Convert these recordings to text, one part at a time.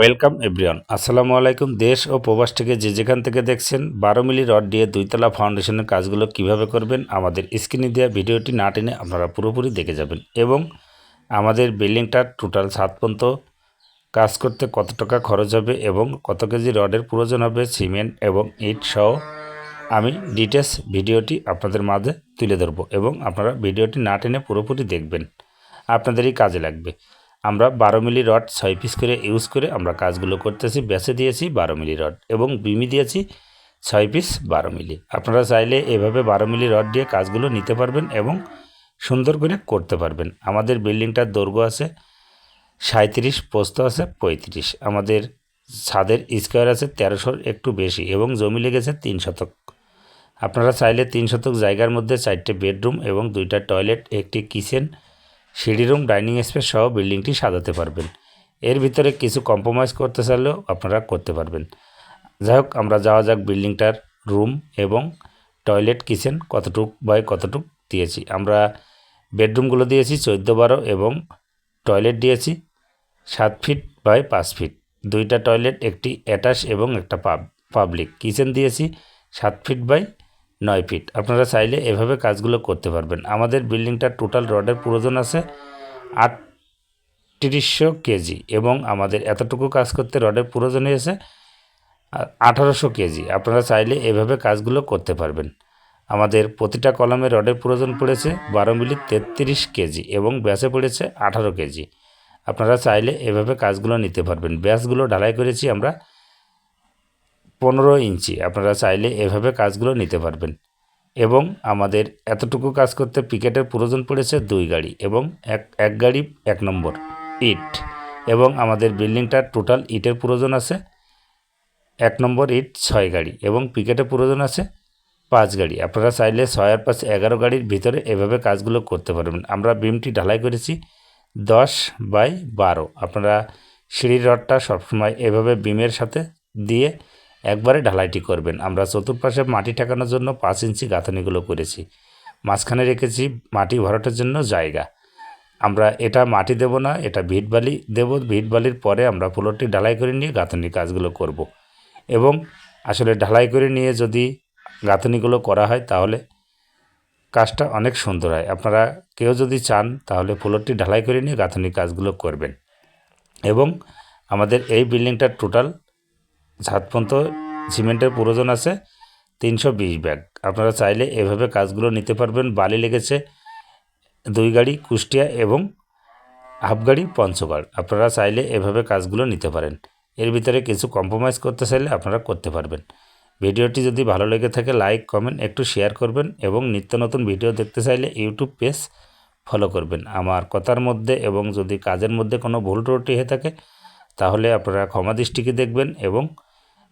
Welcome everyone. আসসালামু আলাইকুম। দেশ ও প্রবাস থেকে যে যেখান থেকে দেখছেন বারো মিলি রড দিয়ে দুইতলা ফাউন্ডেশনের কাজগুলো কীভাবে করবেন, আমাদের স্ক্রিনে দেওয়া ভিডিওটি না টেনে আপনারা পুরোপুরি দেখে যাবেন এবং আমাদের বিল্ডিংটার টোটাল সাত পর্যন্ত কাজ করতে কত টাকা খরচ হবে এবং কত কেজি রডের প্রয়োজন হবে, সিমেন্ট এবং ইট সহ আমি ডিটেলস ভিডিওটি আপনাদের মাঝে তুলে ধরবো এবং আপনারা ভিডিওটি না টেনে পুরোপুরি দেখবেন। আপনাদেরই কাজে লাগবে। আমরা বারো মিলি রড ছয় পিস করে ইউজ করে আমরা কাজগুলো করতেছি, বেছে দিয়েছি বারো মিলি রড এবং বিমি দিয়েছি ছয় পিস বারো মিলি। আপনারা চাইলে এভাবে বারো মিলি রড দিয়ে কাজগুলো নিতে পারবেন এবং সুন্দর করে করতে পারবেন। আমাদের বিল্ডিংটার দৈর্ঘ্য আছে সাঁত্রিশ পোস্ত আছে পঁয়ত্রিশ। আমাদের ছাদের স্কোয়ার আছে তেরোশোর একটু বেশি এবং জমি লেগেছে তিন শতক। আপনারা চাইলে তিন শতক জায়গার মধ্যে চারটে বেডরুম এবং দুইটা টয়লেট, একটি কিচেন সিঁড়ি রুম, ডাইনিং স্পেস সহ বিল্ডিংটি সাজাতে পারবেন। এর ভিতরে কিছু কম্প্রোমাইজ করতে চাইলেও আপনারা করতে পারবেন। যাই হোক, আমরা যাওয়া যাক বিল্ডিংটার রুম এবং টয়লেট, কিচেন কতটুক বাই কতটুক দিয়েছি। আমরা বেডরুমগুলো দিয়েছি চোদ্দ বারো এবং টয়লেট দিয়েছি সাত ফিট বাই পাঁচ ফিট। দুইটা টয়লেট, একটি অ্যাটাচ এবং একটা পাব, পাবলিক। কিচেন দিয়েছি সাত ফিট বাই নয় ফিট। আপনারা চাইলে এভাবে কাজগুলো করতে পারবেন। আমাদের বিল্ডিংটার টোটাল রডের প্রয়োজন আছে আটত্রিশশো কেজি এবং আমাদের এতটুকু কাজ করতে রডের প্রয়োজন হয়েছে আঠারোশো কেজি। আপনারা চাইলে এভাবে কাজগুলো করতে পারবেন। আমাদের প্রতিটা কলমে রডের প্রয়োজন পড়েছে বারো মিলি তেত্রিশ কেজি এবং ব্যাসে পড়েছে আঠারো কেজি। আপনারা চাইলে এভাবে কাজগুলো নিতে পারবেন। ব্যাসগুলো ঢালাই করেছি আমরা পনেরো ইঞ্চি। আপনারা চাইলে এভাবে কাজগুলো নিতে পারবেন। এবং আমাদের এতটুকু কাজ করতে পিকেটের প্রয়োজন পড়েছে দুই গাড়ি এবং এক এক গাড়ি এক নম্বর ইট। এবং আমাদের বিল্ডিংটার টোটাল ইটের প্রয়োজন আছে এক নম্বর ইট ছয় গাড়ি এবং পিকেটের প্রয়োজন আছে পাঁচ গাড়ি। আপনারা চাইলে ছয় আর পাঁচ এগারো গাড়ির ভিতরে এভাবে কাজগুলো করতে পারবেন। আমরা বিমটি ঢালাই করেছি দশ বাই বারো। আপনারা সিঁড়ির রডটা সবসময় এভাবে বিমের সাথে দিয়ে একবারে ঢালাইটি করবেন। আমরা চতুর্পাশে মাটি ঠেকানোর জন্য পাঁচ ইঞ্চি গাঁথনিগুলো করেছি। মাঝখানে রেখেছি মাটি ভরাটের জন্য জায়গা। আমরা এটা মাটি দেব না, এটা ভিট বালি দেব। ভিট বালির পরে আমরা ফ্লোরটি ঢালাই করে নিয়ে গাঁথনির কাজগুলো করব। এবং আসলে ঢালাই করে নিয়ে যদি গাঁথনিগুলো করা হয় তাহলে কাজটা অনেক সুন্দর হয়। আপনারা কেউ যদি চান তাহলে ফ্লোরটি ঢালাই করে নিয়ে গাঁথনির কাজগুলো করবেন। এবং আমাদের এই বিল্ডিংটার টোটাল ছাদ পর্যন্ত সিমেন্টের প্রয়োজন আছে, তিনশো বিশ ব্যাগ। আপনারা চাইলে এভাবে কাজগুলো নিতে পারবেন। বালি লেগেছে, দুই গাড়ি, কুষ্টিয়া এবং হাফ গাড়ি পঞ্চগড়। আপনারা চাইলে এভাবে কাজগুলো নিতে পারেন। এর ভিতরে কিছু কম্প্রোমাইজ করতে চাইলে আপনারা করতে পারবেন। ভিডিওটি যদি ভালো লেগে থাকে লাইক কমেন্ট একটু শেয়ার করবেন এবং নিত্য নতুন ভিডিও দেখতে চাইলে ইউটিউব পেজ ফলো করবেন। আমার কথার মধ্যে এবং যদি কাজের মধ্যে কোনো ভুল ত্রুটি হয়ে থাকে, তাহলে আপনারা ক্ষমা দৃষ্টিকে দেখবেন এবং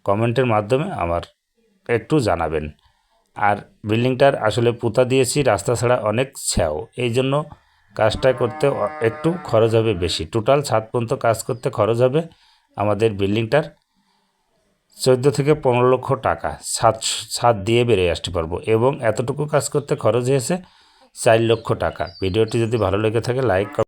কমেন্টের মাধ্যমে আমার একটু জানাবেন। আর বিল্ডিংটার আসলে পুঁতা দিয়েছি, রাস্তা ছাড়া অনেক ছ্যাও। এই জন্য কাজটা করতে একটু খরচ হবে বেশি। টোটাল ছাদ পর্যন্ত কাজ করতে খরচ হবে আমাদের বিল্ডিংটার চোদ্দ থেকে পনেরো লক্ষ টাকা। ছাদ ছাদ দিয়ে বেড়ে আসতে পারব এবং এতটুকু কাজ করতে খরচ হয়েছে চার লক্ষ টাকা। ভিডিওটি যদি ভালো লেগে থাকে লাইক